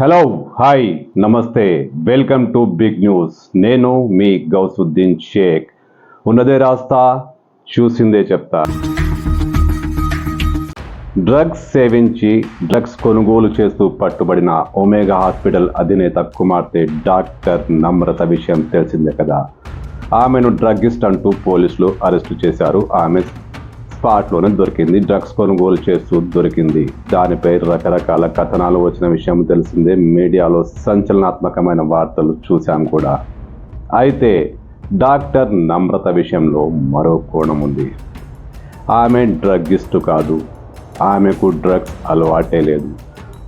Hello hi నమస్తే welcome to big news నేను మీ గౌసుద్దీన్ షేక్. ఉన్నదే రాస్తా చూసిందే చెప్తా. డ్రగ్స్ సేవించి డ్రగ్స్ కొనుగోలు చేస్తూ పట్టుబడిన ఒమేగా హాస్పిటల్ అధినేత కుమార్తె డాక్టర్ నమ్రత విషయం తెలిసిందే కదా. ఆమెను డ్రగ్గిస్ట్ అంటూ పోలీసులు అరెస్టు చేశారు. ఆమె స్పాట్లోనే దొరికింది. డ్రగ్స్ కొనుగోలు చేస్తూ దొరికింది. దానిపై రకరకాల కథనాలు వచ్చిన విషయం తెలిసిందే. మీడియాలో సంచలనాత్మకమైన వార్తలు చూశాం కూడా. అయితే డాక్టర్ నమ్రత విషయంలో మరో కోణం ఉంది. ఆమె డ్రగ్గిస్టు కాదు. ఆమెకు డ్రగ్స్ అలవాటే లేదు.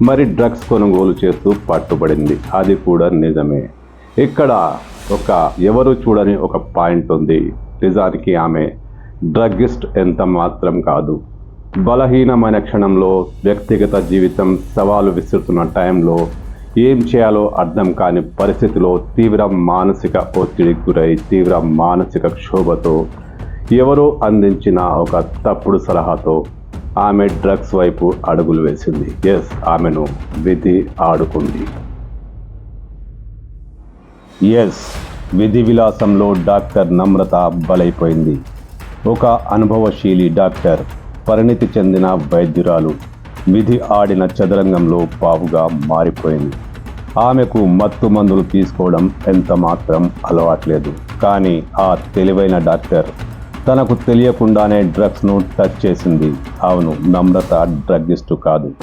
మరి డ్రగ్స్ కొనుగోలు చేస్తూ పట్టుబడింది. అది కూడా నిజమే. ఇక్కడ ఒక ఎవరు చూడని ఒక పాయింట్ ఉంది. నిజానికి ఆమె డ్రగ్గిస్ట్ ఎంత మాత్రం కాదు. బలహీనమైన క్షణంలో వ్యక్తిగత జీవితం సవాలు విసురుతున్న టైంలో ఏం చేయాలో అర్థం కాని పరిస్థితిలో తీవ్ర మానసిక ఒత్తిడికి గురై తీవ్ర మానసిక క్షోభతో ఎవరో అందించిన ఒక తప్పుడు సలహాతో ఆమె డ్రగ్స్ వైపు అడుగులు వేసింది. ఎస్ ఆమెను విధి ఆడుకుంది. ఎస్ విధి విలాసంలో డాక్టర్ నమ్రత బలైపోయింది. ఒక అనుభవశీలి డాక్టర్ పరిణితి చెందిన వైద్యురాలు. విధి ఆడిన చదరంగంలో పావుగా మారిపోయింది. ఆమెకు మత్తు మందులు తీసుకోవడం ఎంత మాత్రం అలవాట్లేదు. కానీ ఆ తెలివైన డాక్టర్ తనకు తెలియకుండానే డ్రగ్స్ను టచ్ చేసింది. అవును నమ్రత డ్రగ్గిస్టు కాదు.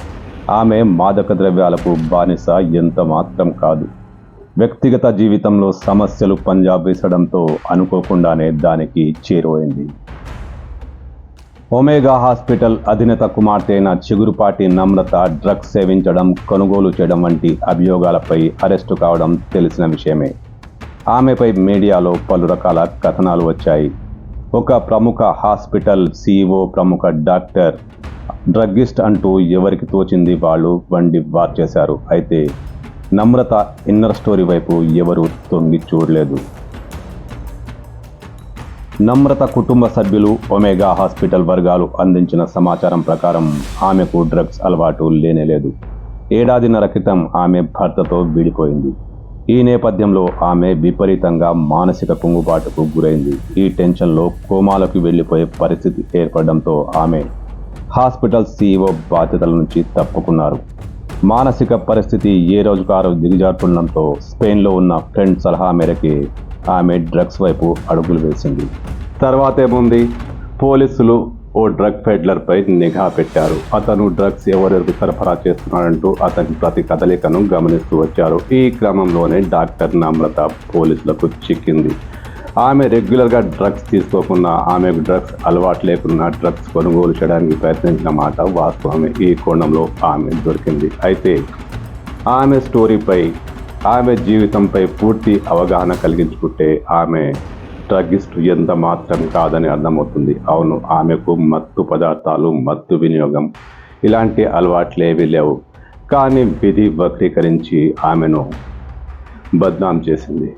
ఆమె మాదక ద్రవ్యాలకు బానిస ఎంత మాత్రం కాదు. వ్యక్తిగత జీవితంలో సమస్యలు పంజాబ్ వేసడంతో అనుకోకుండానే దానికి చేరువైంది. ఒమేగా హాస్పిటల్ అధినేత కుమార్తె అయిన చిగురుపాటి నమ్రత డ్రగ్స్ సేవించడం కొనుగోలు చేయడం వంటి అభియోగాలపై అరెస్టు కావడం తెలిసిన విషయమే. ఆమెపై మీడియాలో పలు రకాల కథనాలు వచ్చాయి. ఒక ప్రముఖ హాస్పిటల్ సీఈఓ ప్రముఖ డాక్టర్ డ్రగ్గిస్ట్ అంటూ ఎవరికి తోచింది వాళ్ళు వండి వార్ చేశారు. అయితే నమ్రత ఇన్నర్ స్టోరీ వైపు ఎవరు తొంగి చూడలేదు. నమ్రత కుటుంబ సభ్యులు ఒమేగా హాస్పిటల్ వర్గాలు అందించిన సమాచారం ప్రకారం ఆమెకు డ్రగ్స్ అలవాటు లేనేలేదు ఏడాదిన్నర క్రితం ఆమె భర్తతో విడిపోయింది. ఈ నేపథ్యంలో ఆమె విపరీతంగా మానసిక కుంగుబాటుకు గురైంది. ఈ టెన్షన్లో కోమాలకు వెళ్ళిపోయే పరిస్థితి ఏర్పడడంతో ఆమె హాస్పిటల్ సీఈఓ బాధ్యతల నుంచి తప్పుకున్నారు. మానసిక పరిస్థితి ఏ రోజుకు ఆ రోజు దిగజారుతుండటంతో స్పెయిన్లో ఉన్న ఫ్రెండ్ సలహా మేరకి ఆమె డ్రగ్స్ వైపు అడుగులు వేసింది. తర్వాత ఏముంది? పోలీసులు ఓ డ్రగ్ పెడ్లర్పై నిఘా పెట్టారు. అతను డ్రగ్స్ ఎవరెవరికి సరఫరా చేస్తున్నాడంటూ అతని ప్రతి కదలికను గమనిస్తూ వచ్చారు. ఈ క్రమంలోనే డాక్టర్ నమ్రత పోలీసులకు చిక్కింది. ఆమె రెగ్యులర్గా డ్రగ్స్ తీసుకోకుండా ఆమెకు డ్రగ్స్ అలవాటు లేకుండా డ్రగ్స్ కొనుగోలు చేయడానికి ప్రయత్నించిన మాట వాస్తవమే. ఈ కోణంలో ఆమె దొరికింది. అయితే ఆమె స్టోరీపై ఆమె జీవితంపై పూర్తి అవగాహన కలిగించుకుంటే ఆమె డ్రగ్గిస్ట్ ఎంత మాత్రం కాదని అర్థమవుతుంది. అవును ఆమెకు మత్తు పదార్థాలు మత్తు వినియోగం ఇలాంటి అలవాట్లేవి లేవు. కానీ విధి వక్రీకరించి ఆమెను బద్నాం చేసింది.